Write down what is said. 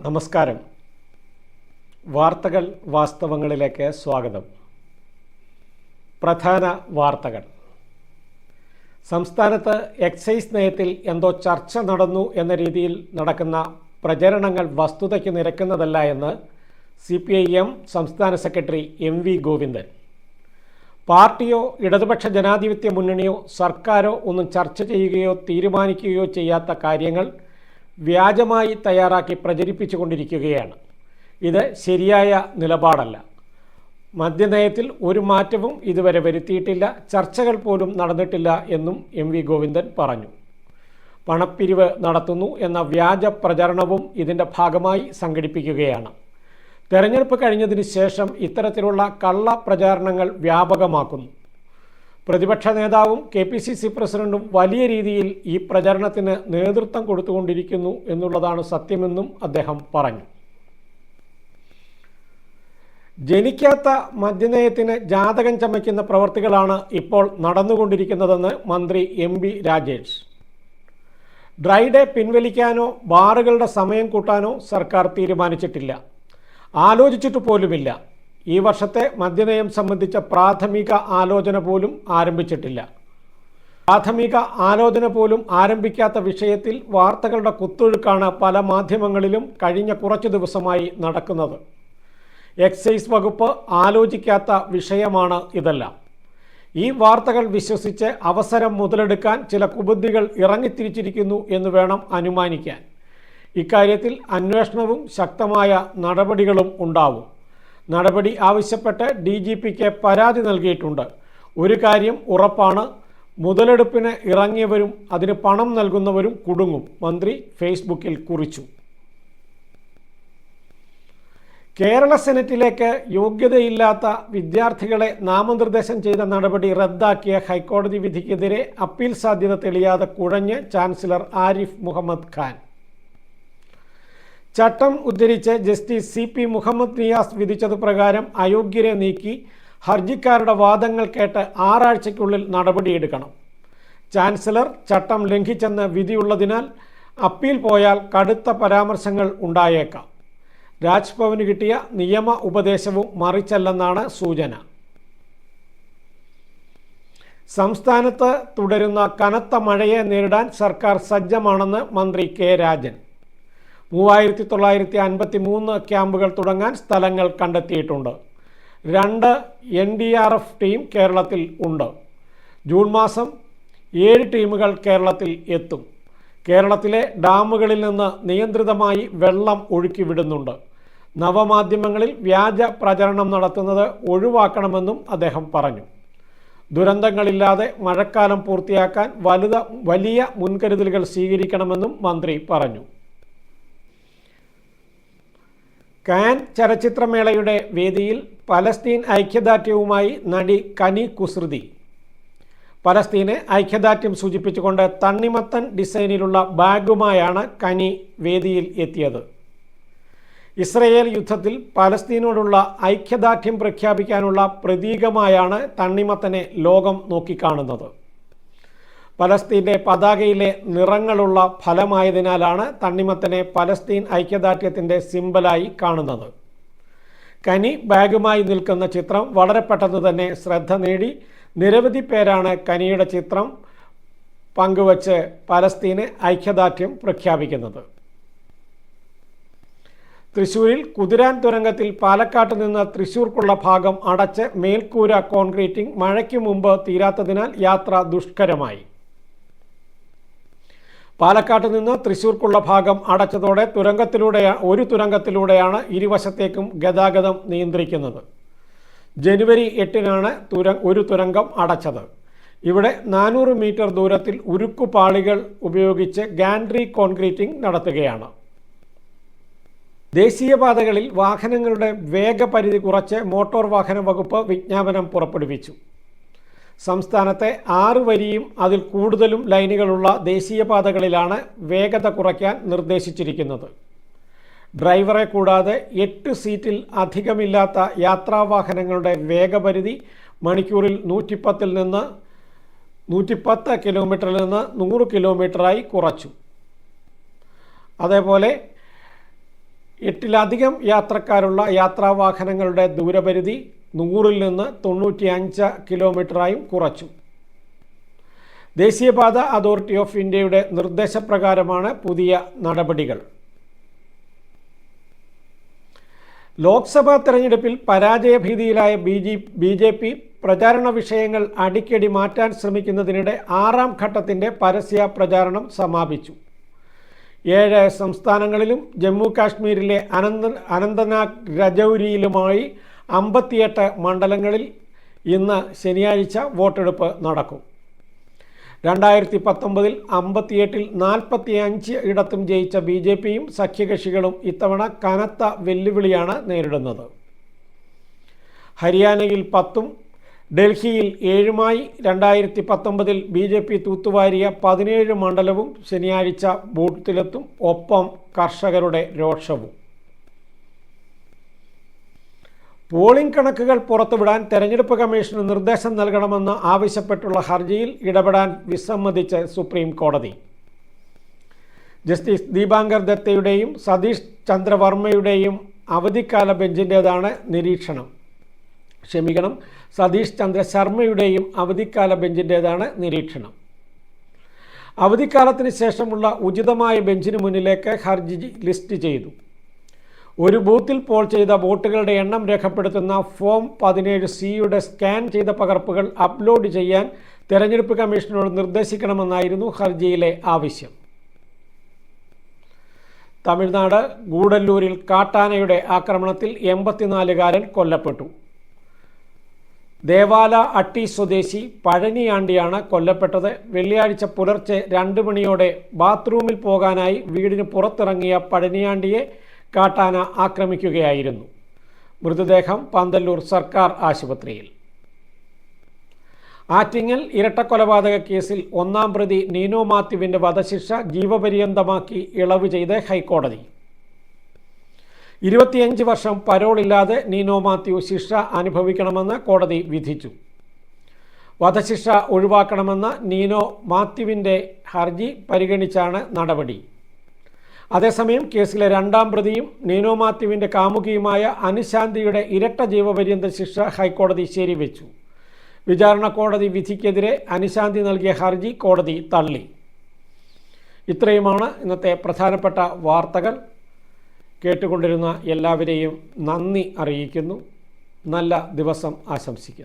നമസ്കാരം. വാർത്തകൾ വാസ്തവങ്ങളിലേക്ക് സ്വാഗതം. പ്രധാന വാർത്തകൾ. സംസ്ഥാനത്ത് എക്സൈസ് നയത്തിൽ എന്തോ ചർച്ച നടന്നു എന്ന രീതിയിൽ നടക്കുന്ന പ്രചരണങ്ങൾ വസ്തുതയ്ക്ക് നിരക്കുന്നതല്ല എന്ന് സി പി ഐ എം സംസ്ഥാന സെക്രട്ടറി എം വി ഗോവിന്ദൻ. പാർട്ടിയോ ഇടതുപക്ഷ ജനാധിപത്യ മുന്നണിയോ സർക്കാരോ ഒന്നും ചർച്ച ചെയ്യുകയോ തീരുമാനിക്കുകയോ ചെയ്യാത്ത കാര്യങ്ങൾ വ്യാജമായി തയ്യാറാക്കി പ്രചരിപ്പിച്ചുകൊണ്ടിരിക്കുകയാണ്. ഇത് ശരിയായ നിലപാടല്ല. മദ്യനയത്തിൽ ഒരു മാറ്റവും ഇതുവരെ വരുത്തിയിട്ടില്ല. ചർച്ചകൾ പോലും നടന്നിട്ടില്ല എന്നും എം വി ഗോവിന്ദൻ പറഞ്ഞു. പണപ്പിരിവ് നടത്തുന്നു എന്ന വ്യാജ പ്രചരണവും ഇതിന്റെ ഭാഗമായി സംഘടിപ്പിക്കുകയാണ്. തെരഞ്ഞെടുപ്പ് കഴിഞ്ഞതിന് ശേഷം ഇത്തരത്തിലുള്ള കള്ള പ്രചാരണങ്ങൾ വ്യാപകമാക്കുന്നു. പ്രതിപക്ഷ നേതാവും കെ പി സി സി പ്രസിഡന്റും വലിയ രീതിയിൽ ഈ പ്രചരണത്തിന് നേതൃത്വം കൊടുത്തുകൊണ്ടിരിക്കുന്നു എന്നുള്ളതാണ് സത്യമെന്നും അദ്ദേഹം പറഞ്ഞു. ജനിക്കാത്ത മദ്യനയത്തിന് ജാതകം ചമയ്ക്കുന്ന പ്രവർത്തികളാണ് ഇപ്പോൾ നടന്നുകൊണ്ടിരിക്കുന്നതെന്ന് മന്ത്രി M B Rajesh. Dry day പിൻവലിക്കാനോ ബാറുകളുടെ സമയം കൂട്ടാനോ സർക്കാർ തീരുമാനിച്ചിട്ടില്ല. ആലോചിച്ചിട്ട് പോലുമില്ല. ഈ വർഷത്തെ മദ്യനയം സംബന്ധിച്ച പ്രാഥമിക ആലോചന പോലും ആരംഭിച്ചിട്ടില്ല. പ്രാഥമിക ആലോചന പോലും ആരംഭിക്കാത്ത വിഷയത്തിൽ വാർത്തകളുടെ കുത്തൊഴുക്കാണ് പല മാധ്യമങ്ങളിലും കഴിഞ്ഞ കുറച്ചു ദിവസമായി നടക്കുന്നത്. എക്സൈസ് വകുപ്പ് ആലോചിക്കാത്ത വിഷയമാണ് ഇതെല്ലാം. ഈ വാർത്തകൾ വിശ്വസിച്ച് അവസരം മുതലെടുക്കാൻ ചില കുബുദ്ധികൾ ഇറങ്ങിത്തിരിച്ചിരിക്കുന്നു എന്ന് വേണം അനുമാനിക്കാൻ. ഇക്കാര്യത്തിൽ അന്വേഷണവും ശക്തമായ നടപടികളും ഉണ്ടാവും. നടപടി ആവശ്യപ്പെട്ട് ഡി ജി പിക്ക് പരാതി നൽകിയിട്ടുണ്ട്. ഒരു കാര്യം ഉറപ്പാണ് മുതലെടുപ്പിന് ഇറങ്ങിയവരും അതിന് പണം നൽകുന്നവരും കുടുങ്ങും മന്ത്രി ഫേസ്ബുക്കിൽ കുറിച്ചു. കേരള സെനറ്റിലേക്ക് യോഗ്യതയില്ലാത്ത വിദ്യാർത്ഥികളെ നാമനിർദ്ദേശം ചെയ്ത നടപടി റദ്ദാക്കിയ ഹൈക്കോടതി വിധിക്കെതിരെ അപ്പീൽ സാധ്യത തെളിയാതെ കുഴഞ്ഞ് ചാൻസലർ ആരിഫ് മുഹമ്മദ് ഖാൻ. ചട്ടം ഉദ്ധരിച്ച് justice C P Muhammad Niyas വിധിച്ചത് പ്രകാരം അയോഗ്യരെ നീക്കി ഹർജിക്കാരുടെ വാദങ്ങൾ കേട്ട് ആറാഴ്ചയ്ക്കുള്ളിൽ നടപടിയെടുക്കണം. ചാൻസലർ ചട്ടം ലംഘിച്ചെന്ന് വിധിയുള്ളതിനാൽ അപ്പീൽ പോയാൽ കടുത്ത പരാമർശങ്ങൾ ഉണ്ടായേക്കാം. രാജ്ഭവന് കിട്ടിയ നിയമ ഉപദേശവും മറിച്ചല്ലെന്നാണ് സൂചന. സംസ്ഥാനത്ത് തുടരുന്ന കനത്ത മഴയെ നേരിടാൻ സർക്കാർ സജ്ജമാണെന്ന് മന്ത്രി കെ രാജൻ. മൂവായിരത്തി തൊള്ളായിരത്തി അൻപത്തി മൂന്ന് ക്യാമ്പുകൾ തുടങ്ങാൻ സ്ഥലങ്ങൾ കണ്ടെത്തിയിട്ടുണ്ട്. രണ്ട് N D R F team കേരളത്തിൽ ഉണ്ട്. ജൂൺ മാസം ഏഴ് ടീമുകൾ കേരളത്തിൽ എത്തും. കേരളത്തിലെ ഡാമുകളിൽ നിന്ന് നിയന്ത്രിതമായി വെള്ളം ഒഴുക്കി വിടുന്നുണ്ട് നവമാധ്യമങ്ങളിൽ വ്യാജ പ്രചരണം നടത്തുന്നത് ഒഴിവാക്കണമെന്നും അദ്ദേഹം പറഞ്ഞു. ദുരന്തങ്ങളില്ലാതെ മഴക്കാലം പൂർത്തിയാക്കാൻ വലുത വലിയ മുൻകരുതലുകൾ സ്വീകരിക്കണമെന്നും മന്ത്രി പറഞ്ഞു. കാൻ ചലച്ചിത്രമേളയുടെ വേദിയിൽ പലസ്തീൻ ഐക്യദാർഢ്യവുമായി നടി കനി കുസൃതി. പലസ്തീനെ ഐക്യദാർഢ്യം സൂചിപ്പിച്ചുകൊണ്ട് തണ്ണിമത്തൻ ഡിസൈനിലുള്ള ബാഗുമായാണ് കനി വേദിയിൽ എത്തിയത്. ഇസ്രയേൽ യുദ്ധത്തിൽ പലസ്തീനോടുള്ള ഐക്യദാർഢ്യം പ്രഖ്യാപിക്കാനുള്ള പ്രതീകമായാണ് തണ്ണിമത്തനെ ലോകം നോക്കിക്കാണുന്നത്. പലസ്തീന്റെ പതാകയിലെ നിറങ്ങളുള്ള ഫലമായതിനാലാണ് തണ്ണിമത്തനെ പലസ്തീൻ ഐക്യദാർഢ്യത്തിന്റെ സിംബലായി കാണുന്നത്. കനി ബാഗുമായി നിൽക്കുന്ന ചിത്രം വളരെ പെട്ടെന്ന് തന്നെ ശ്രദ്ധ നേടി. നിരവധി പേരാണ് കനിയുടെ ചിത്രം പങ്കുവച്ച് പലസ്തീന് ഐക്യദാർഢ്യം പ്രഖ്യാപിക്കുന്നത്. തൃശൂരിൽ കുതിരാൻ തുരങ്കത്തിൽ പാലക്കാട്ട് നിന്ന് തൃശൂർക്കുള്ള ഭാഗം അടച്ച് മേൽക്കൂര കോൺക്രീറ്റിംഗ് മഴയ്ക്ക് മുമ്പ് തീരാത്തതിനാൽ യാത്ര ദുഷ്കരമായി. പാലക്കാട്ട് നിന്ന് തൃശൂർക്കുള്ള ഭാഗം അടച്ചതോടെ തുരങ്കത്തിലൂടെ ഒരു തുരങ്കത്തിലൂടെയാണ് ഇരുവശത്തേക്കും ഗതാഗതം നിയന്ത്രിക്കുന്നത്. ജനുവരി എട്ടിനാണ് തുര ഒരു തുരങ്കം അടച്ചത്. ഇവിടെ നാനൂറ് മീറ്റർ ദൂരത്തിൽ ഉരുക്കുപാളികൾ ഉപയോഗിച്ച് ഗാൻഡ്രി കോൺക്രീറ്റിംഗ് നടത്തുകയാണ്. ദേശീയപാതകളിൽ വാഹനങ്ങളുടെ വേഗപരിധി കുറച്ച് മോട്ടോർ വാഹന വകുപ്പ് വിജ്ഞാപനം പുറപ്പെടുവിച്ചു. സംസ്ഥാനത്തെ ആറ് വരിയും അതിൽ കൂടുതലും ലൈനുകളുള്ള ദേശീയപാതകളിലാണ് വേഗത കുറയ്ക്കാൻ നിർദ്ദേശിച്ചിരിക്കുന്നത്. ഡ്രൈവറെ കൂടാതെ എട്ട് സീറ്റിൽ അധികമില്ലാത്ത യാത്രാവാഹനങ്ങളുടെ വേഗപരിധി മണിക്കൂറിൽ നൂറ്റിപ്പത്തിൽ നിന്ന് നൂറ്റിപ്പത്ത് കിലോമീറ്ററിൽ നിന്ന് നൂറ് കിലോമീറ്ററായി കുറച്ചു. അതേപോലെ എട്ടിലധികം യാത്രക്കാരുള്ള യാത്രാവാഹനങ്ങളുടെ ദൂരപരിധി നൂറിൽ നിന്ന് തൊണ്ണൂറ്റി അഞ്ച് കിലോമീറ്ററായും കുറച്ചു. ദേശീയപാത അതോറിറ്റി ഓഫ് ഇന്ത്യയുടെ നിർദ്ദേശപ്രകാരമാണ് പുതിയ നടപടികൾ. ലോക്സഭാ തെരഞ്ഞെടുപ്പിൽ പരാജയഭീതിയിലായ B G B J P പ്രചാരണ വിഷയങ്ങൾ അടിക്കടി മാറ്റാൻ ശ്രമിക്കുന്നതിനിടെ ആറാം ഘട്ടത്തിന്റെ പരസ്യ പ്രചാരണം സമാപിച്ചു. ഏഴ് സംസ്ഥാനങ്ങളിലും ജമ്മു കാശ്മീരിലെ അനന്ത അനന്തനാഗ് രജൌരിയിലുമായി അമ്പത്തിയെട്ട് മണ്ഡലങ്ങളിൽ ഇന്ന് ശനിയാഴ്ച വോട്ടെടുപ്പ് നടക്കും. രണ്ടായിരത്തി പത്തൊമ്പതിൽ അമ്പത്തിയെട്ടിൽ നാൽപ്പത്തി അഞ്ച് ഇടത്തും ജയിച്ച ബി ജെ പിയും സഖ്യകക്ഷികളും ഇത്തവണ കനത്ത വെല്ലുവിളിയാണ് നേരിടുന്നത്. ഹരിയാനയിൽ പത്തും ഡൽഹിയിൽ ഏഴുമായി രണ്ടായിരത്തി പത്തൊമ്പതിൽ ബി ജെ പി തൂത്തുവാരിയ പതിനേഴ് മണ്ഡലവും ശനിയാഴ്ച ബൂത്തിലെത്തും. ഒപ്പം കർഷകരുടെ രോഷവും. പോളിംഗ് കണക്കുകൾ പുറത്തുവിടാൻ തെരഞ്ഞെടുപ്പ് കമ്മീഷന് നിർദ്ദേശം നൽകണമെന്ന് ആവശ്യപ്പെട്ടുള്ള ഹർജിയിൽ ഇടപെടാൻ വിസമ്മതിച്ച് സുപ്രീം കോടതി. ജസ്റ്റിസ് ദീപാങ്കർ ദത്തയുടെയും സതീഷ് ചന്ദ്രവർമ്മയുടെയും അവധിക്കാല ബെഞ്ചിന്റേതാണ് നിരീക്ഷണം. ക്ഷമിക്കണം സതീഷ് ചന്ദ്ര ശർമ്മയുടെയും അവധിക്കാല ബെഞ്ചിന്റേതാണ് നിരീക്ഷണം. അവധിക്കാലത്തിന് ശേഷമുള്ള ഉചിതമായ ബെഞ്ചിന് മുന്നിലേക്ക് ഹർജി ലിസ്റ്റ് ചെയ്തു. ഒരു ബൂത്തിൽ പോൾ ചെയ്ത വോട്ടുകളുടെ എണ്ണം രേഖപ്പെടുത്തുന്ന ഫോം പതിനേഴ് സിയുടെ സ്കാൻ ചെയ്ത പകർപ്പുകൾ അപ്ലോഡ് ചെയ്യാൻ തെരഞ്ഞെടുപ്പ് കമ്മീഷനോട് നിർദ്ദേശിക്കണമെന്നായിരുന്നു ഹർജിയിലെ ആവശ്യം. തമിഴ്നാട് ഗൂഡല്ലൂരിൽ കാട്ടാനയുടെ ആക്രമണത്തിൽ എൺപത്തിനാലുകാരൻ കൊല്ലപ്പെട്ടു. ദേവാല അട്ടി സ്വദേശി പഴനിയാണ്ടിയാണ് കൊല്ലപ്പെട്ടത്. വെള്ളിയാഴ്ച പുലർച്ചെ രണ്ട് മണിയോടെ ബാത്റൂമിൽ പോകാനായി വീടിന് പുറത്തിറങ്ങിയ പഴനിയാണ്ടിയെ കാട്ടാന ആക്രമിക്കുകയായിരുന്നു. മൃതദേഹം പന്തല്ലൂർ സർക്കാർ ആശുപത്രിയിൽ. ആറ്റിങ്ങൽ ഇരട്ടക്കൊലപാതക കേസിൽ ഒന്നാം പ്രതി നീനോ മാത്യുവിന്റെ വധശിക്ഷ ജീവപര്യന്തമാക്കി ഇളവ് ചെയ്ത് ഹൈക്കോടതി. ഇരുപത്തിയഞ്ച് വർഷം പരോളില്ലാതെ നീനോ മാത്യു ശിക്ഷ അനുഭവിക്കണമെന്ന് കോടതി വിധിച്ചു. വധശിക്ഷ ഒഴിവാക്കണമെന്ന നീനോ മാത്യുവിന്റെ ഹർജി പരിഗണിച്ചാണ് നടപടി. അതേസമയം കേസിലെ രണ്ടാം പ്രതിയും നീനോ മാത്യുവിന്റെ കാമുകിയുമായ അനുശാന്തിയുടെ ഇരട്ട ജീവപര്യന്ത ശിക്ഷ ഹൈക്കോടതി ശരിവെച്ചു. വിചാരണ കോടതി വിധിക്കെതിരെ അനുശാന്തി നൽകിയ ഹർജി കോടതി തള്ളി. ഇത്രയുമാണ് ഇന്നത്തെ പ്രധാനപ്പെട്ട വാർത്തകൾ. കേട്ടുകൊണ്ടിരുന്ന എല്ലാവരെയും നന്ദി അറിയിക്കുന്നു. നല്ല ദിവസം ആശംസിക്കുന്നു.